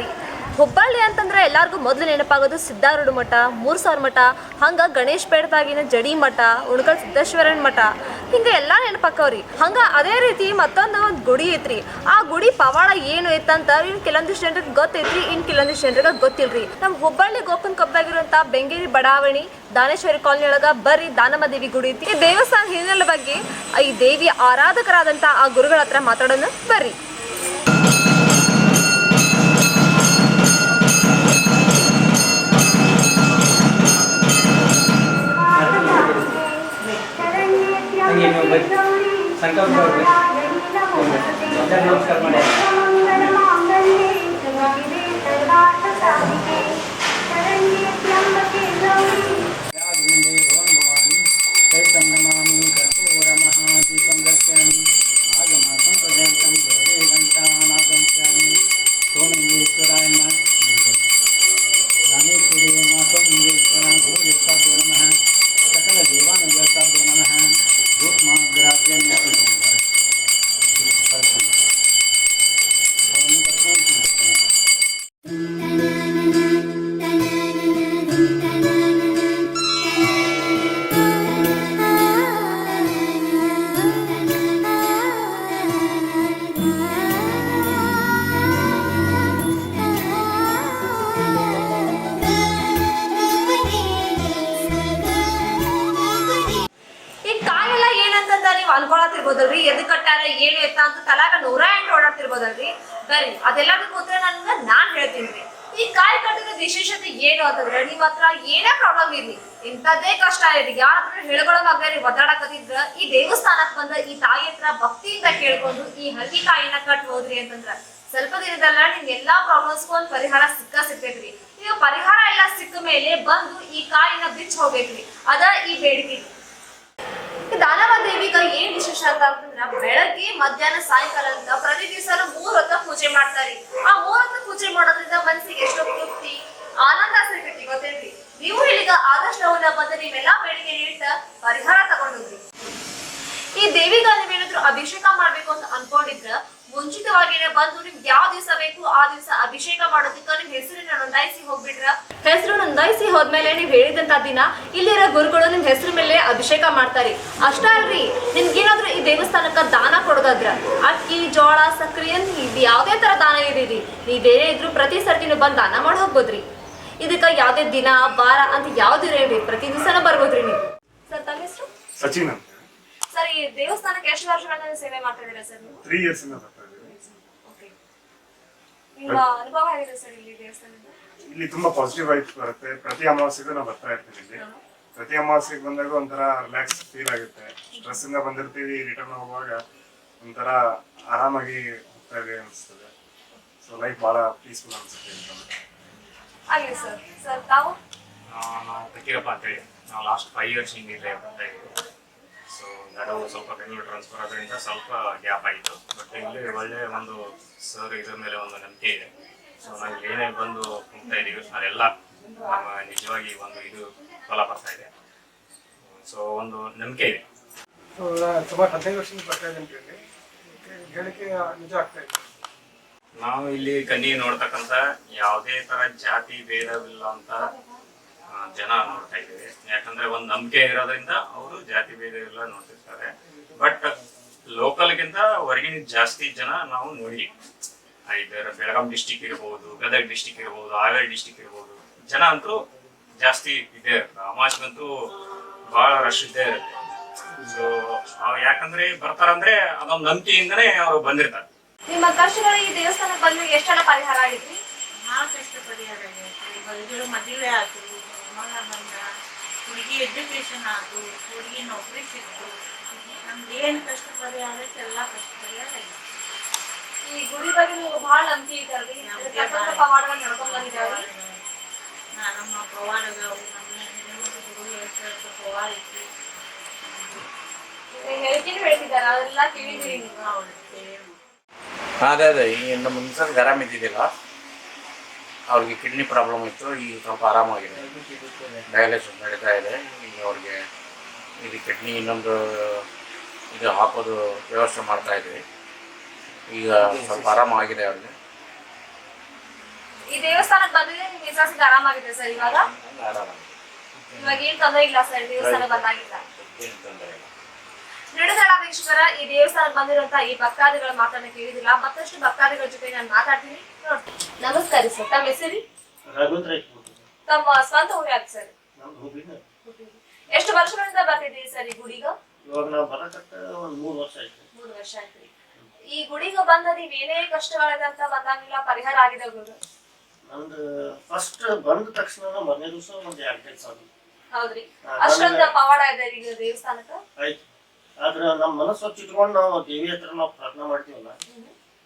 ರೀ ಹುಬ್ಬಳ್ಳಿ ಅಂತಂದ್ರೆ ಎಲ್ಲಾರ್ಗೂ ಮೊದಲು ನೆನಪಾಗೋದು ಸಿದ್ಧಾರೂಢ ಮಠ ಮೂರು ಸಾವಿರ ಮಠ, ಹಂಗ ಗಣೇಶ್ ಪೇಟದಾಗಿನ ಜಡಿ ಮಠ, ಉಣಕಲ್ ಸಿದ್ದೇಶ್ವರನ ಮಠ. ಹಿಂಗೆ ಎಲ್ಲ ನೆನಪಾಕವ್ರಿ ಹಂಗ ಅದೇ ರೀತಿ ಮತ್ತೊಂದು ಒಂದು ಗುಡಿ ಐತ್ರಿ. ಆ ಗುಡಿ ಪವಾಡ ಏನು ಐತಂತ ಇನ್ ಕೆಲವೊಂದಿಷ್ಟು ಜನರಿಗೆ ಗೊತ್ತೈತ್ರಿ, ಇನ್ ಕೆಲವೊಂದಿಷ್ಟು ಜನರಿಗೆ ಗೊತ್ತಿಲ್ರಿ. ನಮ್ಮ ಹುಬ್ಬಳ್ಳಿ ಗೋಪನ್ ಕಬ್ಬಾಗಿರುವಂತ ಬೆಂಗೇರಿ ಬಡಾವಣಿ, ದಾನೇಶ್ವರಿ ಕಾಲೋನಿ ಒಳಗ ಬರ್ರಿ ದಾನಮ್ಮ ದೇವಿ ಗುಡಿ ಐತಿ. ಈ ದೇವಸ್ಥಾನ ಹಿನ್ನೆಲೆ ಬಗ್ಗೆ ಈ ದೇವಿ ಆರಾಧಕರಾದಂತ ಆ ಗುರುಗಳ ಹತ್ರ ಮಾತಾಡೋಣ ಬರ್ರಿ. ನೀವು ಬರ್ರಿ ಸಂಕಲ್ಪ ಬರ್ರಿ ನಮಸ್ಕಾರ ಮಾಡಿ. ಅನ್ಕೊಳತಿರ್ಬೋದಲ್ರಿ ಎದ್ ಕಟ್ಟಾರ ಏನು ಎತ್ತ ಅಂತ ತಲಾಗ ನೂರ ಎಂಟು ಓಡಾಡ್ತಿರ್ಬೋದಲ್ರಿ? ಬರ್ರಿ ಅದೆಲ್ಲದಕ್ಕೂ ಉತ್ತರ ನನ್ಗ ನಾನ್ ಹೇಳ್ತೀನಿ. ಈ ಕಾಯಿ ಕಟ್ಟಿದ ವಿಶೇಷತೆ ಏನು ಅಂತಂದ್ರೆ ನಿಮ್ ಹತ್ರ ಏನೇ ಪ್ರಾಬ್ಲಮ್ ಇರ್ಲಿ, ಇಂಥದ್ದೇ ಕಷ್ಟ ಇರ್ಲಿ ಯಾರ ಹತ್ರ ಹೇಳ್ಕೊಳಕಾಗ್ರಿ ಒದ್ದಾಡಕತ್ತಿದ್ರ, ಈ ದೇವಸ್ಥಾನಕ್ ಬಂದ ಈ ತಾಯಿ ಹತ್ರ ಭಕ್ತಿಯಿಂದ ಕೇಳ್ಕೊಂಡು ಈ ಹಕ್ಕಿ ಕಾಯಿನ ಕಟ್ ಹೋದ್ರಿ ಅಂತಂದ್ರ, ಸ್ವಲ್ಪ ದಿನದಲ್ಲ ನಿಮ್ ಎಲ್ಲಾ ಪ್ರಾಬ್ಲಮ್ಸ್ಗೂ ಒಂದ್ ಪರಿಹಾರ ಸಿಕ್ಕ ಸಿಗ್ತೈತ್ರಿ. ಈಗ ಪರಿಹಾರ ಎಲ್ಲ ಸಿಕ್ಕ ಮೇಲೆ ಬಂದು ಈ ಕಾಯಿನ ಬಿಚ್ಚ ಹೋಗ್ಬೇಕ್ರಿ. ಅದ ಈ ಬೇಡಿಕೆ. ದಾನವ ದೇವಿಗ ಏನ್ ವಿಶೇಷ ಅಂತ ಅಂತಂದ್ರ ಬೆಳಗ್ಗೆ, ಮಧ್ಯಾಹ್ನ ಸಾಯಂಕಾಲ ಅಂತ ಪ್ರತಿ ದಿವಸ ಮೂರ್ ಹೊತ್ತ ಪೂಜೆ ಮಾಡ್ತಾರಿ. ಆ ಮೂರ್ ಹೊತ್ತ ಪೂಜೆ ಮಾಡೋದ್ರಿಂದ ಮನಸ್ಸಿಗೆ ಎಷ್ಟು ತೃಪ್ತಿ, ಆನಂದ ಸಿಗುತ್ತೆ ಗೊತ್ತೇನ್ರಿ ನೀವು ಇಲ್ಲಿಗ ಆದಷ್ಟು ಅವನ್ನ ಬಂದ ನೀವೆಲ್ಲಾ ಬೇಡಿಕೆ ನೀಡ್ತಾ ಪರಿಹಾರ ತಗೊಂಡೋಗ್ರಿ ಈ ದೇವಿಗ ಏನಾದ್ರು ಅಭಿಷೇಕ ಮಾಡ್ಬೇಕು ಅಂತ ಅನ್ಕೊಂಡಿದ್ರ ಮುಂಚಿತವಾಗಿನೇ ಬಂದು ನಿಮ್ಗೆ ಯಾವ ದಿವಸ ಬೇಕು ಆ ದಿವಸ ಅಭಿಷೇಕ ಮಾಡೋದಕ್ಕ ನಿಮ್ ಹೆಸರನ್ನ ನೋಂದಾಯಿಸಿ ಹೋಗ್ಬಿಟ್ರ ಹೆಸರು ನೋಂದಾಯಿಸಿ ಹೋದ್ಮೇಲೆ ನೀವ್ ಹೇಳಿದಂತ ದಿನ ಇಲ್ಲಿರೋ ಗುರುಗಳು ನಿಮ್ ಹೆಸರು ಮೇಲೆ ಅಭಿಷೇಕ ಮಾಡ್ತಾರೆ. ಅಷ್ಟ ಅಲ್ರಿ ನಿಮ್ಗೇನಾದ್ರೂ ಈ ದೇವಸ್ಥಾನಕ್ಕ ದಾನ ಕೊಡೋದಾದ್ರ ಅಕ್ಕಿ, ಜೋಳ, ಸಕ್ರಿ ಅಂತ ಇದು ಯಾವ್ದೇ ತರ ದಾನ ಇರೀರಿ ನೀವ್ ಬೇರೆ ಇದ್ರು ಪ್ರತಿ ಸರ್ತಿನೂ ಬಂದ್ ದಾನ ಮಾಡಿ ಹೋಗ್ಬೋದ್ರಿ. ಇದಕ್ಕ ಯಾವ್ದೇ ದಿನ, ವಾರ ಅಂತ ಯಾವ್ದು ಇರಲ್ರಿ? ಪ್ರತಿ ದಿವಸನ ಬರ್ಬೋದ್ರಿ ನೀವು. ಸರ್ ಸಚಿನ್. ಸರ್ ಈ ದೇವಸ್ಥಾನಕ್ಕೆ ಎಷ್ಟು ವರ್ಷಗಳಿಂದ ಸೇವೆ ಮಾಡ್ತಾ ಇದ್ದೀರಾ ಸರ್ ನೀವು? ತ್ರೀ ಇಯರ್ಸ್ ಇಂದ ಬರ್ತಾ ಇದ್ದೀವಿ. ಓಕೆ ನಿಮ್ಮ ಅನುಭವ ಹೇಗಿದೆ ಸರ್ ಇಲ್ಲಿ ದೇವಸ್ಥಾನದಿಂದ ಇಲ್ಲಿ ತುಂಬಾ ಪಾಸಿಟಿವ್ ವೈಬ್ಸ್ ಬರುತ್ತೆ. ಪ್ರತಿ ಅಮಾವಾಸ್ಯೆಗೂ ನಾವು ಬರ್ತಾ ಇರ್ತೀವಿ. ಇಲ್ಲಿ ಪ್ರತಿ ಅಮಾವಾಸ್ಯೆಗೆ ಬಂದಾಗ ಒಂಥರ ರಿಲ್ಯಾಕ್ಸ್ ಫೀಲ್ ಆಗುತ್ತೆ. ಸ್ಟ್ರೆಸ್ ಇಂದ ಬಂದಿರ್ತೀವಿ ರಿಟರ್ನ್ ಹೋಗುವಾಗ ಒಂಥರ ಆರಾಮಾಗಿ ಹೋಗ್ತಾ ಇದೆ ಅನಿಸ್ತದೆ ಸೊ ಲೈಫ್ ಬಹಳ ಪೀಸ್ಫುಲ್ ಅನ್ಸುತ್ತೆ ಹಾಗೆ ಸರ್. ಸರ್ ತಾವು? ನಾವು ಕಕ್ಕೀರಪ್ಪ ಅಂತೇಳಿ ನಾವು ಲಾಸ್ಟ್ ಫೈವ್ ಇಯರ್ಸ್ ಹಿಂಗೆ ಇಲ್ಲೇ ಬರ್ತಾ ಇದ್ದೀವಿ ಸೊ ನಡುವು ಸ್ವಲ್ಪ ಬೆಂಗಳೂರು ಟ್ರಾನ್ಸ್ಫರ್ ಆದ್ರಿಂದ ಸ್ವಲ್ಪ ಗ್ಯಾಪ್ ಆಯಿತು. ಬಟ್ ಇಲ್ಲಿ ಒಳ್ಳೆ ಒಂದು ಸರ್ ಇದ್ರ ಮೇಲೆ ಒಂದು ನಂಬಿಕೆ ಇದೆ. ಸೊ ನಾವು ಇಲ್ಲಿ ಏನೇ ಬಂದು ಹೋಗ್ತಾ ಇದ್ದೀವಿ ಅದೆಲ್ಲ ನಮ್ಮ ನಿಜವಾಗಿ ಒಂದು ಇದು ಫಲ ಬರ್ತಾ ಇದೆ. ಸೊ ಒಂದು ನಂಬಿಕೆ ಇದೆ. ಸುಮಾರು ಹದಿನೈದು ವರ್ಷದಿಂದ ಬರ್ತಾ ಇಲ್ಲಿ ಹೇಳಿಕೆ ನಿಜ ಆಗ್ತಾ ಇದೆ. ನಾವು ಇಲ್ಲಿ ಕಣ್ಣಿ ನೋಡ್ತಕ್ಕಂಥ ಯಾವುದೇ ತರ ಜಾತಿ ಭೇದವಿಲ್ಲ ಅಂತ ಜನ ನೋಡ್ತಾ ಇದ್ದೀವಿ. ಯಾಕಂದ್ರೆ ಒಂದು ನಂಬಿಕೆ ಇರೋದ್ರಿಂದ ಅವರು ಜಾತಿ ಭೇದ ಎಲ್ಲ ನೋಡ್ತಿರ್ತಾರೆ. ಬಟ್ ಲೋಕಲ್ಗಿಂತ ಹೊರಗಿನ ಜಾಸ್ತಿ ಜನ ನಾವು ನೋಡಿ. ಇದರ ಬೆಳಗಾಂ ಡಿಸ್ಟಿಕ್ ಇರ್ಬೋದು ಗದಗ ಡಿಸ್ಟಿಕ್ ಇರ್ಬೋದು ಹಾವೇರಿ ಡಿಸ್ಟಿಕ್ ಇರ್ಬೋದು. ಜನ ಅಂತೂ ಜಾಸ್ತಿ ಇದೇ. ಇರುತ್ತೆ ಅಂತೂ ಬಹಳ ರಶ್ ಇದ್ದೇ ಇರುತ್ತೆ. ಸೊ ಯಾಕಂದ್ರೆ ಬರ್ತಾರಂದ್ರೆ ಅದೊಂದು ನಂಬಿಕೆಯಿಂದನೇ ಅವರು ಬಂದಿರ್ತಾರೆ. ನಿಮ್ಮ ಖರ್ಚುಗಳು ಈ ದೇವಸ್ಥಾನಕ್ಕೆ ಬಂದು ಎಷ್ಟೆಲ್ಲ ಪರಿಹಾರ ಆಗಿದ್ರಿ ಭಾಳ ಕಷ್ಟ ಪರಿಹಾರ ಆಗೈತಿ ಬಂದಿರೋ ಮದುವೆ ಆತು ಮಗ ಬಂದ ಹುಡುಗಿ ಎಜುಕೇಶನ್ ಆತು ಹುಡುಗಿ ನೌಕರಿ ಸಿಕ್ತು. ನಮ್ದು ಏನು ಕಷ್ಟ ಪರಿಹಾರ ಎಲ್ಲಾ ಕಷ್ಟ ಪರಿಹಾರ ಈ ಗುಡಿ ಬಗ್ಗೆ ನೀವು ಅಂತಿ ಭಾಳ. ಪವಾಡಗಳು ನಡ್ಕೊಂಡ್ ಬಂದಿದ್ದಾವ್ರಿ ನಾ- ನಮ್ಮ ಪವಾಡಗಳು ನಮ್ಮ ಹೆಸರು ಪವಾಡ ಐತಿ. ಹೇಳಿಕೆನೂ ಹೇಳ್ತಿದ್ದಾರೆ. ಅದೆಲ್ಲ ತಿಳಿದಿರಿ ನೀವು. ಹೌದು ಸೇವೆ ಅದೇ ನಮ್ಮ ಮುನ್ಸರ್ಗೆ ಇದ್ದಿದ್ದಿಲ್ಲ? ಅವ್ರಿಗೆ ಕಿಡ್ನಿ ಪ್ರಾಬ್ಲಮ್ ಇತ್ತು ಈಗ ಸ್ವಲ್ಪ ಆರಾಮಾಗಿದೆ. ಡಯಾಲಿಸಿಸ್ ನಡೀತಾ ಇದೆ. ಈಗ ಅವ್ರಿಗೆ ಇದು ಕಿಡ್ನಿ ಇನ್ನೊಂದು ಇದು ಹಾಕೋದು ವ್ಯವಸ್ಥೆ ಮಾಡ್ತಾ ಇದ್ವಿ ಈಗ ಸ್ವಲ್ಪ ಆರಾಮಾಗಿದೆ ಅವ್ರಿಗೆ. ಈ ದೇವಸ್ಥಾನಕ್ಕೆ ಬಂದಿದ್ರೆ ನಿಮ್ ವಿಶ್ವಾಸಕ್ಕೆ ಆರಾಮಾಗಿದೆ ಸರ್ ಇವಾಗ? ಇವಾಗ ಏನು ತೊಂದರೆ ಇಲ್ಲ ಸರ್ ದೇವಸ್ಥಾನ ಬಂದಾಗಿಲ್ಲ ಏನು ತೊಂದರೆ ಇಲ್ಲ. ನಡೆದಳ ವೀಕ್ಷಕರ ಈ ದೇವಸ್ಥಾನಕ್ಕೆ ಬಂದಿರುವಂತ ಈ ಭಕ್ತಾದಿಗಳ ಮಾತನ್ನ ಕೇಳಿದಿಲ್ಲ. ಮತ್ತಷ್ಟು ಭಕ್ತಾದಿಗಳ ಜೊತೆ ನಾನು ಮಾತಾಡ್ತೀನಿ. ನೋಡ್ತೀನಿ ನಮಸ್ಕಾರ ಸರ್. ತಮ್ಮ ಹೆಸರಿ? ತಮ್ಮ ಸ್ವಂತ ಊರ ಯಾಕೆ ಸರ್? ಎಷ್ಟು ವರ್ಷಗಳಿಂದ ಬಂದಿದ್ದೀರಿ ಸರ್ ಈ ಗುಡಿಗ? ಇವಾಗ ನಾವು ಬರಕತ್ತ ಒಂದ್ ಮೂರು ವರ್ಷ ಆಯ್ತು. ಮೂರು ವರ್ಷ ಆಯ್ತು. ಈ ಗುಡಿಗ ಬಂದ ನೀವ್ ಏನೇ ಕಷ್ಟಗಳಿದೆ ಅಂತ ಬಂದಾಗಿಲ್ಲ ಪರಿಹಾರ ಆಗಿದೆ ಗುರು. ನಂದು ಫಸ್ಟ್ ಬಂದ ತಕ್ಷಣ ಮನೆ ದಿವಸ ಒಂದು ಎರಡು ಕೆಲಸ ಹೌದ್ರಿ. ಅಷ್ಟೊಂದ ಪವಾಡ ಇದೆ ಈಗ ದೇವಸ್ಥಾನಕ್ಕೆ? ಆಯ್ತು. ಆದ್ರೆ ನಮ್ಮ ಮನಸ್ಸು ಚಿಟ್ಕೊಂಡು ನಾವು ದೇವಿ ಹತ್ರ ನಾವು ಪ್ರಾರ್ಥನೆ ಮಾಡ್ತೀವಲ್ಲ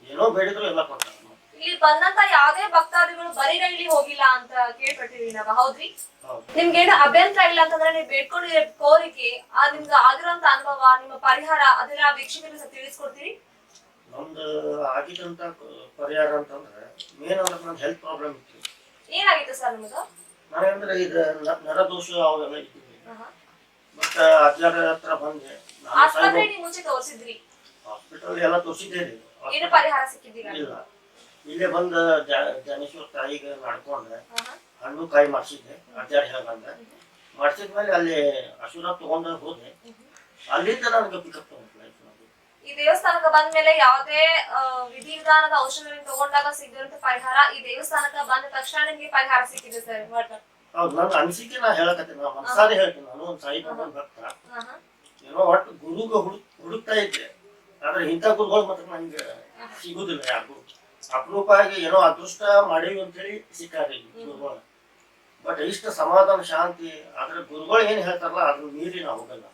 ಏನೋ ಬೇಡಿದ್ರು ಎಲ್ಲ ಕೊಡ್ತಾರೆ. ಇಲ್ಲಿ ಬಂದಂತ ಯಾವ್ದೇ ಭಕ್ತಾದಿಗಳು ಬರೀ ಇಲ್ಲಿ ಹೋಗಿಲ್ಲ ಅಂತ ಕೇಳ್ಪಟ್ಟಿದೀವಿ ನಾವು ಹೌದ್ರಿ? ಹೌದು. ನಿಮ್ಗೇನು ಅಭ್ಯಂತರ ಇಲ್ಲ ಅಂತಂದ್ರೆ ನೀವು ಬೇಡ್ಕೊಂಡಿರೋ ಕೋರಿಕೆ ಆ ನಿಮ್ಗೆ ಆಗಿರೋಂತ ಅನುಭವ ನಿಮ್ಮ ಪರಿಹಾರ ಅದನ್ನ ವೀಕ್ಷಕರಿಗೆ ತಿಳಿಸ್ಕೊಡ್ತೀರಿ? ನಮ್ದು ಆಗಿದಂತ ಪರಿಹಾರ ಅಂತಂದ್ರೆ ಮೇನ್ ಅಂದ್ರೆ ನನ್ನ ಹೆಲ್ತ್ ಪ್ರಾಬ್ಲಮ್ ಇತ್ತು. ಏನಾಗಿತ್ತು ಸರ್ ನಿಮ್ದು? ನನಗಂದ್ರೆ ಇದು ನರದೋಷ ಅವೆಲ್ಲ ಇತ್ತು ಮತ್ತೆ ಅಜ್ಜಾರ ಹತ್ರ ಬಂದೆ. ನಾನು ಆಸ್ಪತ್ರೆ ನೀವು ಮುಂಚೆ ತೋರಿಸಿದ್ರಿ? ಹಾಸ್ಪಿಟಲ್ ಎಲ್ಲ ತೋರಿಸಿದ್ದೇನೆ. ಏನು ಪರಿಹಾರ ಸಿಕ್ಕಿದ್ದಿಲ್ಲ? ಇಲ್ಲ. ಇಲ್ಲೇ ಬಂದ ಜನೇಶ್ವರ ತಾಯಿಗೆ ನಡ್ಕೊಂಡೆ ಹಣ್ಣು ಕಾಯಿ ಮಾಡಿಸಿದ್ದೆ ಅಜ್ಜಾರ್ ಹೇಳ್ದಂಗ ಮಾಡಿಸಿದ್ಮೇಲೆ ಅಲ್ಲಿ ಅಶುರ ತಗೊಂಡ ಹೋದೆ. ಅಲ್ಲಿಂದ ನನಗೆ ಪಿಕಪ್ ತಗೊಂಡು ಲೈಫ್ ಈ ದೇವಸ್ಥಾನಕ್ಕೆ ಬಂದ್ಮೇಲೆ ಯಾವುದೇ ವಿಧಿ ವಿಧಿವಿಧಾನದ ಔಷಧಗಳನ್ನು ತಗೊಂಡಾಗ ಸಿಗದಂತ ಪರಿಹಾರ ಈ ದೇವಸ್ಥಾನಕ್ಕೆ ಬಂದ ತಕ್ಷಣ ನಿಮಗೆ ಪರಿಹಾರ ಸಿಕ್ಕಿದೆ ಸರ್? ಹೌದು ನನ್ನ ಅನಿಸಿಕೆ ನಾ ಹೇಳಕತ್ತೀನಿ. ನಾ ಮನಸಾರಿ ಹೇಳ್ತೀನಿ. ನಾನು ಒಂದು ಸಾಯಿ ಬಾಬಾ ಭಕ್ತ. ಏನೋ ಒಟ್ಟು ಗುರುಗ ಹುಡುಕ್ ಹುಡುಕ್ತಾ ಇದ್ದೆ. ಆದ್ರೆ ಇಂಥ ಗುರುಗಳು ಮಾತ್ರ ನನಗೆ ಸಿಗುದಿಲ್ಲ ಯಾರು ಅಪರೂಪ ಆಗಿ ಏನೋ ಅದೃಷ್ಟ ಮಾಡೀವಿ ಅಂತೇಳಿ ಸಿಕ್ಕಾರಿ ಗುರುಗಳು ಬಟ್ ಇಷ್ಟ ಸಮಾಧಾನ ಶಾಂತಿ ಆದ್ರೆ ಗುರುಗಳು ಏನ್ ಹೇಳ್ತಾರಲ್ಲ ಅದ್ರ ಮೀರಿ ನಾವು ಹೋಗಲ್ಲ.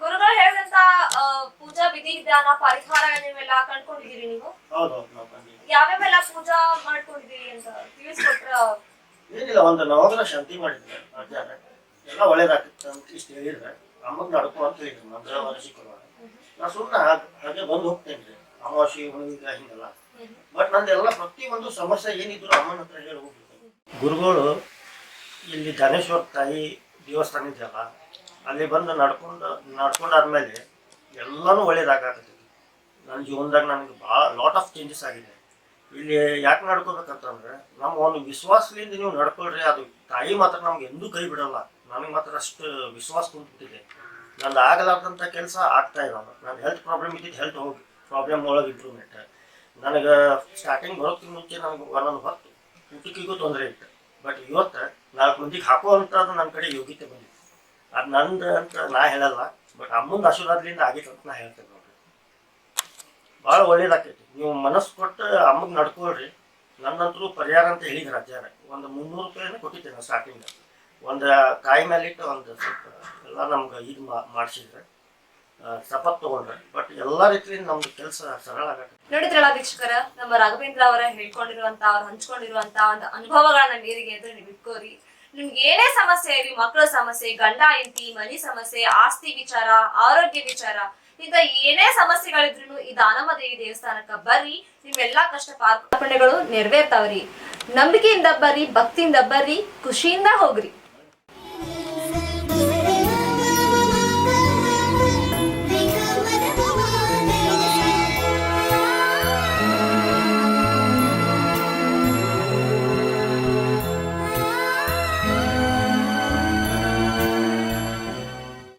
ಗುರುಗಳು ಹೇಳಿದಂತ ಪೂಜಾ ವಿಧಿ ವಿಧಾನ ಪರಿಹಾರ ನೀವೆಲ್ಲ ಕಂಡ್ಕೊಂಡಿದ್ದೀರಿ ನೀವು? ಹೌದೌದು ನಾವು ಬಂದಿದ್ದೀವಿ ಯಾವ್ಯಾವೆಲ್ಲ ಪೂಜಾ ಮಾಡ್ಕೊಂಡಿದ್ದೀರಿ ಅಂತ ತಿಳಿಸ್ಕೊಟ್ರ? ಏನಿಲ್ಲ ಒಂದು ನವಗ್ರಹ ಶಾಂತಿ ಮಾಡಿದ್ರೆ ಎಲ್ಲ ಒಳ್ಳೇದಾಗ್ತಿತ್ತು ಅಂತ ಇಷ್ಟು ಹೇಳಿದ್ರೆ ಅಮ್ಮಗ್ ನಡ್ಕೊ ಅಂತ ಹೇಳಿದ್ರು ಮಂಗಳವಾರ ನಾ ಸುಮ್ಮನೆ ಹಾಗೆ ಬಂದು ಹೋಗ್ತೇನೆ ರೀ, ಅಮಾವಾಸ್ಯೆ ಹಿಂಗೆಲ್ಲ ಬಟ್ ನಂದೆಲ್ಲ ಪ್ರತಿಯೊಂದು ಸಮಸ್ಯೆ ಏನಿದ್ರು ಅಮ್ಮನ ಹತ್ರ ಹೇಳಿ ಹೋಗ್ಬಿಡ್ತೇನೆ. ಗುರುಗಳು ಇಲ್ಲಿ ಧನೇಶ್ವರ ತಾಯಿ ದೇವಸ್ಥಾನ ಇದೆಯಲ್ಲ, ಅಲ್ಲಿ ಬಂದು ನಡ್ಕೊಂಡು, ನಡ್ಕೊಂಡಾದ್ಮೇಲೆ ಎಲ್ಲನೂ ಒಳ್ಳೇದಾಗತ್ತೆ ನನ್ನ ಜೀವನದಾಗ ನನಗೆ ಭಾಳ ಲಾಟ್ ಆಫ್ ಚೇಂಜಸ್ ಆಗಿದೆ. ಇಲ್ಲಿ ಯಾಕೆ ನಡ್ಕೋಬೇಕಂತಂದ್ರೆ, ನಮ್ಮ ಒಂದು ವಿಶ್ವಾಸದಿಂದ ನೀವು ನಡ್ಕೊಳ್ರಿ, ಅದು ತಾಯಿ ಮಾತ್ರ ನಮ್ಗೆ ಎಂದೂ ಕೈ ಬಿಡಲ್ಲ. ನನಗೆ ಮಾತ್ರ ಅಷ್ಟು ವಿಶ್ವಾಸ ಕುಂತ್ಬಿಟ್ಟಿದೆ ನಂದು ಆಗಲಾರ್ದಂಥ ಕೆಲಸ ಆಗ್ತಾ ಇಲ್ಲ ನನ್ನ ಹೆಲ್ತ್ ಪ್ರಾಬ್ಲಮ್ ಇದ್ದಿದ್ದು ಹೆಲ್ತ್ ಹೋಗಿ ಪ್ರಾಬ್ಲಮ್ ಒಳಗೆ ಇಂಪ್ರೂವ್ಮೆಂಟ್ ನನಗೆ ಸ್ಟಾರ್ಟಿಂಗ್ ಬರೋಕ್ಕಿಂತ ಮುಂಚೆ ನನಗೆ ಒಂದೊಂದು ಹೊತ್ತು ಊಟಕ್ಕಿಗೂ ತೊಂದರೆ ಇತ್ತು. ಬಟ್ ಇವತ್ತು ನಾಲ್ಕು ಮಂದಿಗೆ ಹಾಕುವಂಥದ್ದು ನನ್ನ ಕಡೆ ಯೋಗ್ಯತೆ ಬಂದಿತ್ತು ಅದು ನಂದು ಅಂತ ನಾ ಹೇಳಲ್ಲ ಬಟ್ ಅಮ್ಮಂದು ಆಶೀರ್ವಾದದಿಂದ ಆಗಿತ್ತು ಅಂತ ನಾ ಹೇಳ್ತೇನೆ ನೋಡ್ರಿ. ಭಾಳ ಒಳ್ಳೇದಾಕೈತಿ. ನೀವು ಮನಸ್ಸು ಕೊಟ್ಟು ಅಮ್ಮಗೆ ನಡ್ಕೊಳ್ರಿ. ನನ್ನಂತರೂ ಪರಿಹಾರ ಅಂತ ಹೇಳಿದ್ರು ಅಜ್ಜಾರ ಒಂದು ಮುನ್ನೂರು ರೂಪಾಯಿನ ಕೊಟ್ಟಿದ್ದೆ ನಾನು ಸ್ಟಾರ್ಟಿಂಗ್ ಒಂದು ಕಾಯಿ ಮೇಲಿಟ್ಟು ಒಂದು ಸ್ವಲ್ಪ ಎಲ್ಲ ನಮ್ಗೆ ಇದು ಮಾಡಿಸಿದ್ರೆ. ಸಪತ್ ತಗೊಂಡ್ರೆ. ಬಟ್ ಎಲ್ಲ ರೀತಿಯಿಂದ ನಮ್ದು ಕೆಲಸ ಸರಳ ಆಗತ್ತೆ. ನೋಡಿದ್ರಲ್ಲ ವೀಕ್ಷಕರ, ನಮ್ಮ ರಾಘವೇಂದ್ರ ಅವರ ಹೇಳ್ಕೊಂಡಿರುವಂತ, ಅವ್ರು ಹಂಚ್ಕೊಂಡಿರುವಂತ ಒಂದು ಅನುಭವಗಳನ್ನ ನೀರಿಗೆ ಎದುರು ನೀವು ಇಟ್ಕೋರಿ. ನಿಮ್ಗೆ ಏನೇ ಸಮಸ್ಯೆ ಇರಲಿ ಮಕ್ಕಳ ಸಮಸ್ಯೆ, ಗಂಡ, ಹೆಂಡತಿ, ಮನಿ ಸಮಸ್ಯೆ, ಆಸ್ತಿ ವಿಚಾರ, ಆರೋಗ್ಯ ವಿಚಾರ, ಇಂತ ಏನೇ ಸಮಸ್ಯೆಗಳಿದ್ರು ಈ ದಾನಮದೇವಿ ದೇವಸ್ಥಾನಕ್ಕ ಬರ್ರಿ, ನಿಮ್ಮೆಲ್ಲಾ ಕಷ್ಟ ಪಾರ್ಪಣೆಗಳು ನೆರವೇರ್ತಾವ್ರಿ. ನಂಬಿಕೆಯಿಂದ ಬರ್ರಿ, ಭಕ್ತಿಯಿಂದ ಬರ್ರಿ, ಖುಷಿಯಿಂದ ಹೋಗ್ರಿ.